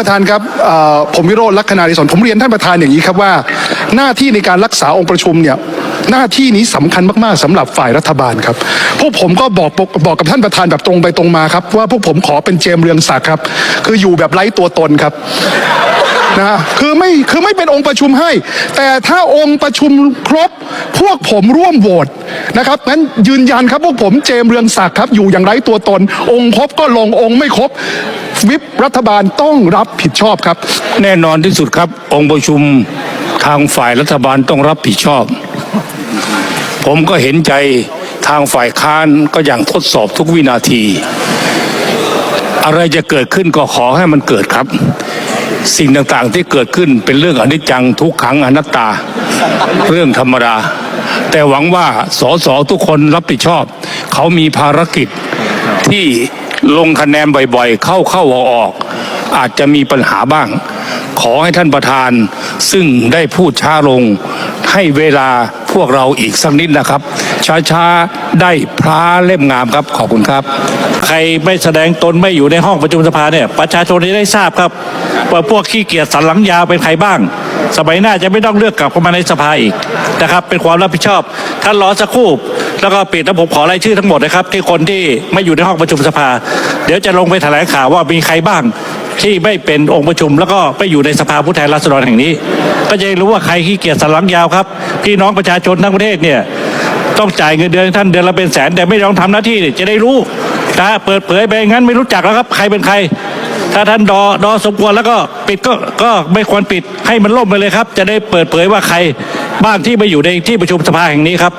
ประธานครับผมวิโรจน์ลักษณาดิศรผมเรียนท่านประธานอย่างนี้ครับว่า หน้าที่ในการรักษาองค์ประชุมเนี่ยหน้าที่นี้สำคัญมากๆสำหรับฝ่ายรัฐบาลครับ พวกผมก็บอกบอกกับท่านประธานแบบตรงไปตรงมาครับ ว่าพวกผมขอเป็นเจมเรืองศักดิ์ครับ คืออยู่แบบไร้ตัวตนครับนะคือไม่คือไม่เป็นองค์ประชุมให้ แต่ถ้าองค์ประชุมครบพวกผมร่วมโหวตนะครับงั้นยืนยันครับพวกผมเจมเรืองศักดิ์ครับ อยู่อย่างไร้ตัวตน องค์ครบก็ลงองค์ไม่ครบ วิปรัฐบาลต้องรับผิดชอบครับ แน่นอนที่สุดครับ องค์ประชุมทางฝ่ายรัฐบาลต้องรับผิดชอบ ผมก็เห็นใจทางฝ่ายค้านก็อย่างทดสอบทุกวินาที อะไรจะเกิดขึ้นก็ขอให้มันเกิดครับ สิ่งต่างๆที่เกิดขึ้นเป็นเรื่องอนิจจังทุกขังอนัตตา เรื่องธรรมดาแต่หวังว่าสสทุกคนรับผิดชอบ เขามีภารกิจที่ ลงคะแนนบ่อยๆ เข้าเข้าออกออกๆอาจจะมีปัญหาบ้าง ขอให้ท่านประธาน ซึ่งได้พูดช้าลง ให้เวลาพวกเราอีกสักนิดนะครับ ช้าๆ ได้พระเล่มงามครับ ขอบคุณครับ ใครไม่แสดงตนไม่อยู่ในห้องประชุมสภาเนี่ย ประชาชนจะได้ทราบครับ ว่าพวกขี้เกียจสันหลังยาวเป็นใครบ้าง สมัยหน้าจะไม่ต้องเลือกกลับเข้ามาในสภาอีกนะครับ เป็นความรับผิดชอบท่านรอสักครู่ แล้วก็ปิดแล้วผมขอรายชื่อทั้งหมดนะครับ ที่คนที่ไม่อยู่ในห้องประชุมสภา เดี๋ยวจะลงไปแถลงข่าวว่ามีใครบ้างที่ไม่เป็นองค์ประชุม แล้วก็ไม่อยู่ในสภาผู้แทนราษฎรแห่งนี้ ก็จะได้รู้ว่าใครขี้เกียจสันหลังยาวครับ พี่น้องประชาชนทั้งประเทศเนี่ยต้องจ่ายเงินเดือนท่านเดือนละเป็นแสน แต่ไม่ยอมทำหน้าที่จะได้รู้นะเปิดเผยไปงั้นไม่รู้จักแล้วครับ ใครเป็นใคร ถ้าท่านดอดอสมควรแล้วก็ปิดก็ก็ไม่ควรปิดให้มันล่มไปเลยครับ จะได้เปิดเผยว่าใครบ้างที่มาอยู่ในที่ประชุมสภาแห่งนี้ครับ